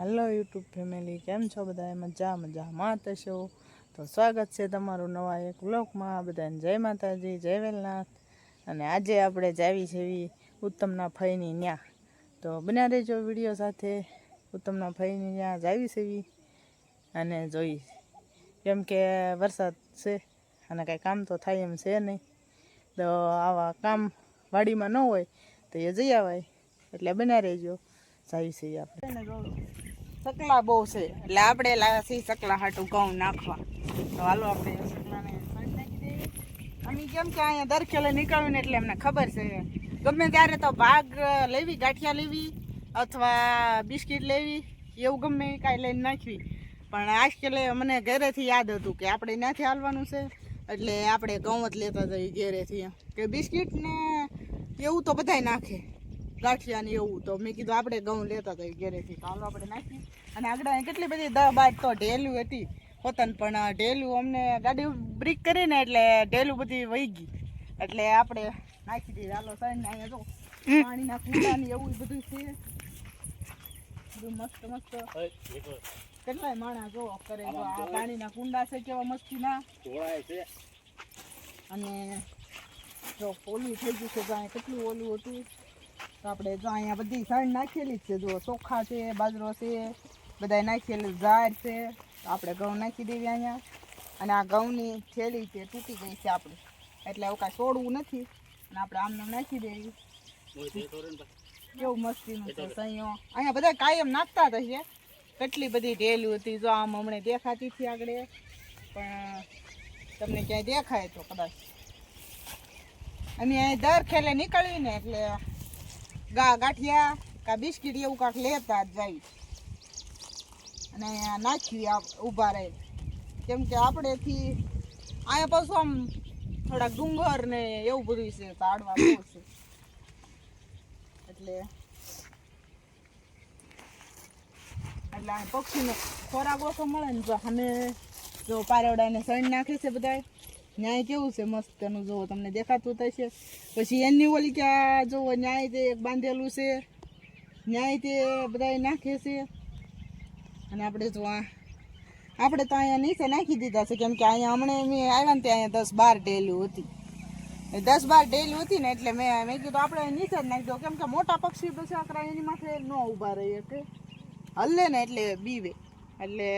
Hello YouTube family, કેમ છો બધા? મજા, મજામાં થશો તો સ્વાગત છે તમારું નવા એક વ્લોગમાં. બધાને જય માતાજી, જય વેલનાથ. અને આજે આપણે જાવી છેવી ઉત્તમના ફઈની ન્યા. તો બન્યા રહેજો વીડિયો સાથે. ઉત્તમના ફઈની ન્યા જાવી છે એવી અને જોઈ. કેમ કે વરસાદ છે અને કાંઈ કામ તો થાય એમ છે નહીં. તો આવા કામ વાડીમાં ન હોય તો એ જઈ આવાય. એટલે બન્યા રહેજો. જાવી છે આપણે. સકલા બહુ છે. એટલે આપણે લાસી સકલા હાટું ઘઉં નાખવા. તો હાલો આપણે અમે કેમ કે અહીંયા દર ખેલે નીકળ્યું ને એટલે અમને ખબર છે. ગમે ત્યારે તો ભાગ લેવી, ગાંઠિયા લેવી, અથવા બિસ્કિટ લેવી, એવું ગમે કાંઈ લઈને નાખવી. પણ આજકાલે મને ઘરેથી યાદ હતું કે આપણે ત્યાંથી હાલવાનું છે. એટલે આપણે ઘઉં જ લેતા જઈએ ઘરેથી. કે બિસ્કિટ ને એવું તો બધાય નાખે. ગાંઠિયા ને એવું. તો મેં કીધું આપણે ઘઉં લેતા હતા ઘરેથી હાલો આપણે નાખી અને આગળ કેટલી બધી દહ બાર તો ઢેલું હતી. પોતાને પણ ઢેલું અમને ગાડી બ્રેક કરીને એટલે ઢેલું બધી વહી ગઈ. એટલે આપણે નાખી દીધી. હાલો સાઈડ ને અહીંયા જો પાણીના કુંડા ને એવું બધું છે. બધું મસ્ત મસ્ત. કેટલાય માણસ જો કરે જો. આ પાણીના કુંડા છે કેવા મસ્તીના અને જો ઓલું થઈ ગયું છે જો અહીંયા કેટલું ઓલું હતું. આપણે જો અહીંયા બધી સાઈડ નાખેલી જ છે જો ચોખા છે, બાજરો છે બધા નાખેલું ઝાડ છે. આપણે ઘઉં નાખી દેવી અહીંયા. અને આ ઘઉંની થેલી છે, તૂટી ગઈ છે આપણે. એટલે એવું કાંઈ છોડવું નથી. અને આપણે આમને નાખી દેવી. કેવું મસ્તીનું છે સહીઓ અહીંયા બધા કાયમ નાખતા જ હશે. કેટલી બધી ઢેલું હતી, જો આમ હમણાં દેખાતી હતી આગળ. પણ, તમને ક્યાંય દેખાય તો કદાચ. અમે દર ખેલે નીકળીને, એટલે ગાંઠિયા કા બિસ્કિટ એવું કાંક લેતા જ જાય. અને અહીંયા નાખી આપ ઊભા રહે. કેમ કે આપણેથી અહીંયા પાછું આમ થોડાક ડુંગર ને એવું બધું છે તાડવા બહુ છે. એટલે એટલે પક્ષીને ખોરાક ઓછો મળે ને જો અમે જો પારેવડાને સણ નાખે છે બધાય. ન્યાય કેવું છે મસ્ત એનું જોવો તમને દેખાતું થશે પછી એની ઓલી ક્યાં જોવો ન્યાય તે બાંધેલું છે. ન્યાય તે બધાય નાખે છે. અને આપણે જો આ. આપણે તો અહીંયા નીચે નાખી દીધા છે, કેમ કે અહીંયા હમણાં મેં આવ્યા ને ત્યાં અહીંયા દસ બાર ટેલું હતી. દસ બાર ડેલું હતી ને એટલે મેં મેં કીધું આપણે નીચે જ નાખી દો, કેમ કે મોટા પક્ષી પછી આકરા એની માથે ન ઊભા રહીએ કે હલ્લે ને એટલે બીવે. એટલે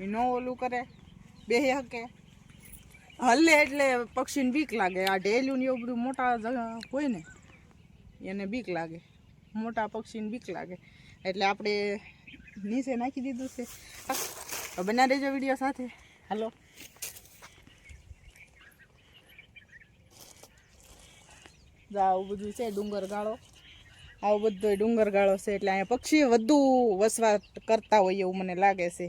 ન ઓલું કરે બે શકે હલ્લે એટલે પક્ષીને બીક લાગે. આ ઢેલું ને એવું બધું મોટા હોય ને, એને બીક લાગે. મોટા પક્ષીને બીક લાગે. એટલે આપણે નીચે નાખી દીધું છે. બના દેજો વીડિયો સાથે. હાલો. આવું બધું છે ડુંગર ગાળો આવું બધો ડુંગર ગાળો છે, એટલે અહીંયા પક્ષી વધુ વસવાટ કરતા હોય એવું મને લાગે છે.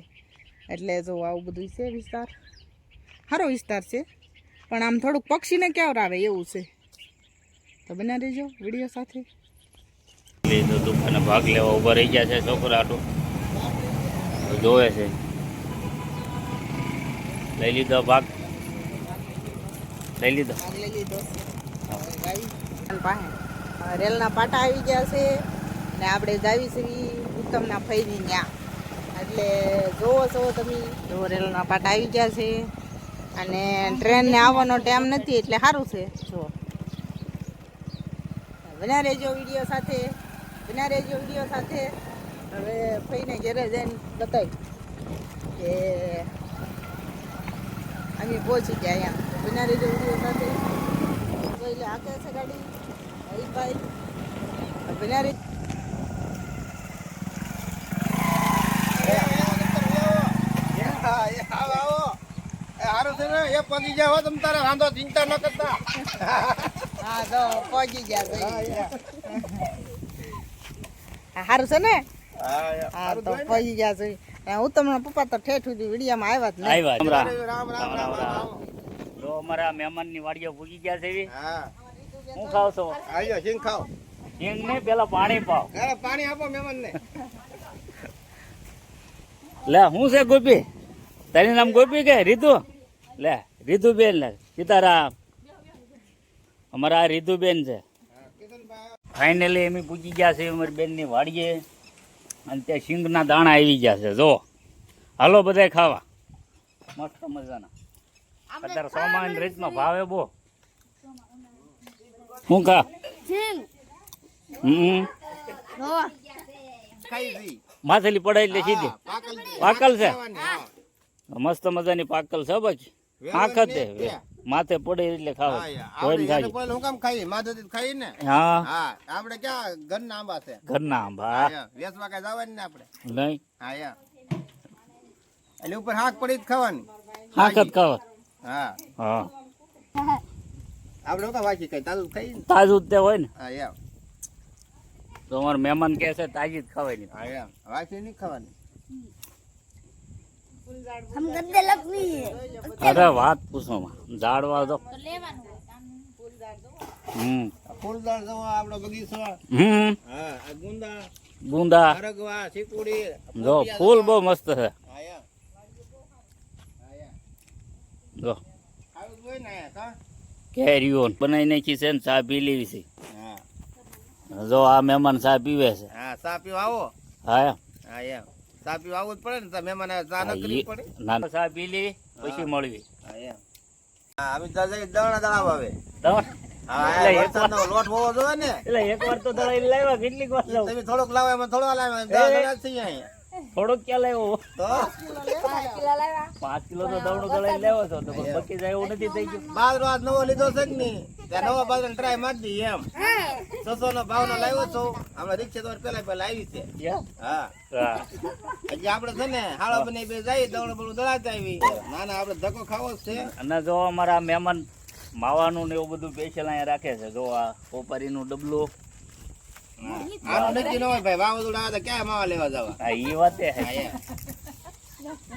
એટલે જો આવું બધું છે વિસ્તાર. સારો વિસ્તાર છે. પણ આમ થોડુંક પક્ષીને ક્યાં આવે એવું છે. તો બના રહેજો વીડિયો સાથે. લીધું હતું અને ભાગ લેવા ઊભા રહી ગયા છે છોકરા આટું જોવે છે. લઈ લીધો ભાગ. લઈ લીધો. ભાગ લઈ લીધો. રેલના પાટા આવી ગયા છે. ને આપણે જાવી શ્રી ઉત્તમના ફૈની ત્યાં એટલે જોવો છો તમે. જો રેલના પાટા આવી ગયા છે. અને ટ્રેનને આવવાનો ટાઈમ નથી, એટલે સારું છે. જો. બના રેજો વીડિયો સાથે, બના રેજો વીડિયો સાથે. હવે ફઈને ઘેરે જઈને બતાવી કે અમે પહોંચી ગયા અહીંયા બના રેજો વીડિયો સાથે. એટલે આકે છે ગાડી? હરીભાઈ બના રહી હારું છે ને એ પગી ગયા તમ તારે વાંધો ચિંતા ન કરતા. હા તો પગી ગયા સારું છે ને? હા તો પગી ગયા છે. હું તમને પપ્પા તો ઠેઠ સુધી વિડીયામાં આવ્યા જ નહીં. આવ્યા રામ રામ રામ રામ રામ જો અમારા મહેમાનની વાડીઓ ભૂગી ગયા છે હા. હું ખાવ છો? આયો સિંગ ખાઓ સિંગ ને પેલા પાણી પાવ. અરે પાણી આપો મહેમાન ને લે હું છે ગોપી? તારી નામ ગોપી કે રીતુ લે રીધુબેન લે સીતારામ. અમારા રીધુબેન છે. ફાઇનલી એમ પૂજી ગયા છે અમારી બેનની વાડીએ. અને ત્યાં શીંગના દાણા આવી ગયા છે જો. હાલો બધા ખાવા. મસ્ત મજાના. અત્યારે સોમાન રીતનો ભાવે બહુ. શું ખા? હમ. માથેલી પડાઈ એટલે સીધી. પાકલ પાકલ છે? મસ્ત મજાની પાકલ છે બાકી. વેલો આંખ જ ને તે તે. માથે પડે એટલે ખાવ. એને ખાઈ પહેલા હું કામ ખાઈ? માથે ખાઈ ને? હા. હા આપણે ક્યાં? ઘરના આંબા છે. ઘરના આંબા. વેચવા કઈ જવાની ને આપણે? નહીં. હા યા. એટલે ઉપર હાક પડી જ ખાવાની. આંખ જ ખાવ. હા. હા. આપણે શું વાંચી કઈ? તાજું ખાઈ ને? તાજું જ તે હોય ને. હા યા. તો અમાર મહેમાન કહે છે તાજી જ ખાવાની. હા યા. વાકી નહીં ખાવાની. हम गंदे लकड़ी है અરે વાત પૂછો માં ઝાડવા તો હમ ફૂલદાર જવા આપણો બગીચો હમ હા આ ગુંદા ગુંદા હરગવા ચીકુડી જો ફૂલ બહુ મસ્ત છે હા યા હા યા જો ખાવું જ હોય ને આયા કા કેરીઓ બનાવી નાખી છે ને ચા પી લેવી છે હા જો આ મહેમાન ચા પીવે છે હા ચા પીવા આવો હા હા યા ચા પીવા આવવું જ પડે ને તમે મને ચા ન કરવી પડે. ના ચા પી લેવી પછી મળવી. તો જઈ દણા દળાવ આવે. વરસાદનો લોટ હોવો જોઈએ ને. એટલે એક વાર તો દળાઈ લાવ્યા કેટલીક વાર તમે થોડોક લાવો એમાં થોડો લાવ્યા એમ દસ થઈ અહીંયા. થોડોક ક્યાં લાવ્યો? પાંચ કિલો તો દવડો દળાઈ લેવો છો તો બકી જાય એવું નથી થઈ ગયું. બાજરો આજ નવો લીધો છે કે નહીં? ત્યાં નવા બાજરો ટ્રાય મારી એમ. છસો નો ભાવ નો લાવ્યો છો. હમણાં રિક્ષા તો પેલા પેલા આવી છે? હા. હા. હજી આપડે છે ને હાળો બને બે જાય દવડો બળું દળાતા આવી ના ના આપડે ધક્કો ખાવો જ છે. અને જો અમારા મહેમાન માવાનું ને એવું બધું પેશલ અહીંયા રાખે છે. જો આ કોપારીનું ડબલું આનું નક્કી ન હોય ભાઈ વાવાઝોડા આવે તો ક્યાં માવા લેવા જવા? હા ઈ વાતે હા. હે યા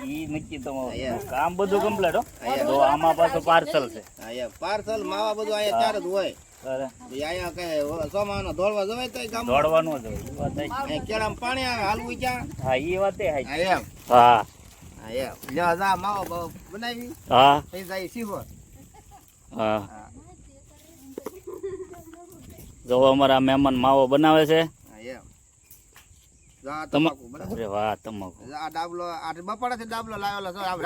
ઈ નક્કી તમારું કામ બધું કમ્પ્લીટ હો. અહીંયા. આમાં પાછું પાર્સલ છે. પાર્સલ માવા બધું અહીંયા ચાર જ હોય. તો બનાવી. હા. જો અમારા મહેમાન માવો બનાવે છે. એમ. જા બરાબર વાહ તમાકુ. આ ડાબલો આ બપાડાથી ડાબલો લાવેલો છે આ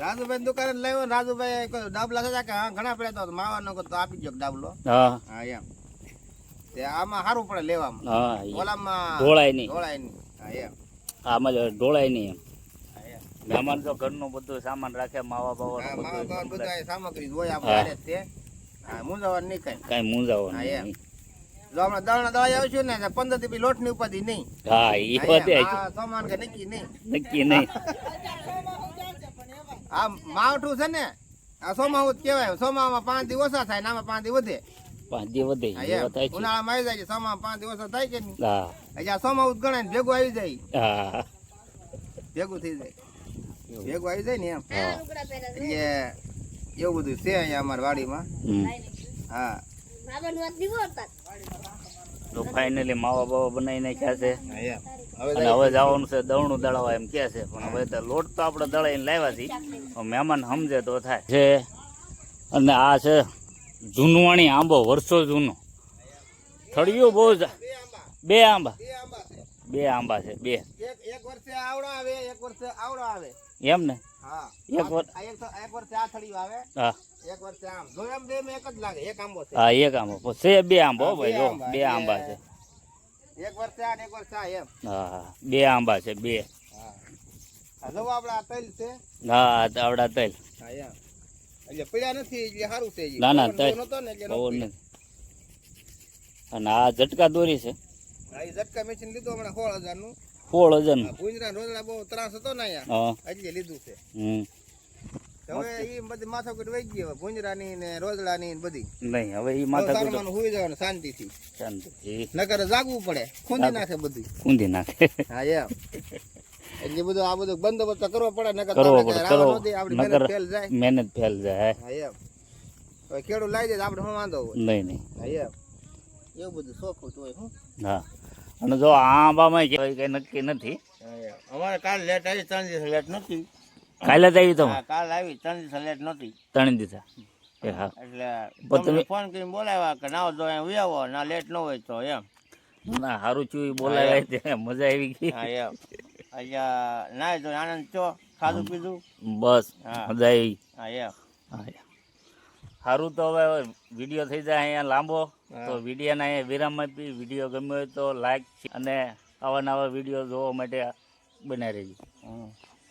રાજુભાઈ દુકાન લાવ્યો રાજુભાઈ ડાબલા થતા કે હા ઘણા પડ્યા તો માવાનો તો આપી દો ડાબલો. હા. હા એમ. તે આમાં સારું પડે લેવામાં. ઓલામાં ઢોળાય નહીં ઢોળાય નહીં હા એમ. આમાં ઢોળાય નહીં એમ. મહેમાન તો ઘરનું બધું સામાન રાખે માવા બાવા માવા બાવા બધું સામગ્રી હોય આપણે તે. હા મૂંઝાવાનું નહીં કઈ. કઈ મૂંઝાવો નહીં. જો આવશું ને પંદરથી લોટની ઉપાધિ નહીં. હા ઈ હા, વાતે એમ. આ સામાન કે નક્કી નહીં. નક્કી નહીં. આ માવઠું છે ને આ સોમાવું કહેવાય. સોમામાં પાંચ દિવસ ઓછા થાય ને આમાં પાંચ દી વધે. પાંચ દી વધે. ઉનાળામાં આવી જાય છે સોમામાં પાંચ દિવસ ઓછા થાય કે નહીં? હા. હજી આ સોમાવું ગણાય ભેગું આવી જાય. હા. ભેગું થઈ જાય. ભેગું આવી જાય ને એમ. એટલે એવું બધું છે અહીંયા અમારી વાડીમાં. હા. તો ફાઇનલી માવા બાવા બનાવી નાખ્યા છે. હવે જવાનું છે દવણું દળાવા એમ કે છે. પણ હવે તો લોટ તો આપણે દળાઈને લાવ્યા છે મહેમાન સમજે તો થાય. છે. અને આ છે જૂનવાણી આંબો વર્ષો જૂનો. થળિયો બહુ જ બે આંબા. બે આંબા છે બે. એક એક વર્ષે આવડો આવે એક વર્ષે આવડો આવે. એમ ને? હા. એક વર્ષ એક વર્ષે આ થળિયું આવે હા. એક વર્ષે આમ. જો એમ બે એક જ લાગે એક આંબો છે. હા એક આંબો. છે બે આંબો ભાઈ જો. બે આંબા છે. એક વર્ષે આ એક વર્ષે આ એમ. હા બે આંબા છે બે. હા. જો આપણે તલ છે? હા આવડા તલ. હા એમ. એટલે પીડા નથી એટલે સારું છે ના, ના, તલ. એટલે અને આ ઝટકા દોરી છે. હા, ઝટકા machine લીધો હમણાં સોળ હજારનું સોળ હજાર ભૂંજરા રોજડા બહુ ત્રાસ હતો ને અહીંયા. એટલે લીધું છે. હમ. હવે ઈ બધી માથાકૂટ વહી ગઈ હવે ને રોજડાની ને બધી. નહીં હવે એ તો માથા જવાનું શાંતિથી. શાંતિ નકર જાગવું પડે. ખૂંદી નાખે બધું. ઊંધી નાખે. હા એમ. એટલે બધું આ બધું બંદોબસ્ત કરવો પડે નકર કરવો પડે કરવો ન ફેલ જાય. મહેનત ફેલ જાય. હા એમ. હવે ખેડૂત લાવી દે આપણે શું વાંધો નહીં નહીં. હા એમ. એવું બધું સોખું હોય હું. હા. અને જો આંબામાં કહેવાય કઈ નક્કી નથી. અમારે કાલ લેટ આવી ત્રણ દિવસ લેટ નથી. કાલે જ આવી તમે? કાલ આવી ત્રણ દિવસ લેટ નથી. ત્રણ દીધા એટલે તમે- ફોન કરીને બોલાવ્યા કે ના જો અહીં ઉયાવો ના લેટ ન હોય તો એમ. ના સારું ચુઈ બોલાવ્યા તે મજા આવી ગઈ. હા એમ. અહીંયા ના તો આનંદ છો ખાધું પીધું? બસ. મજા આવી. હા એમ. હા સારું તો હવે વીડિયો થઈ જાય અહીંયા લાંબો તો. વિડીયોને અહીંયા વિરામ આપી વીડિયો ગમ્યો હોય તો લાઈક અને આવા નવા વીડિયો જોવા માટે બનાવી રહેજો.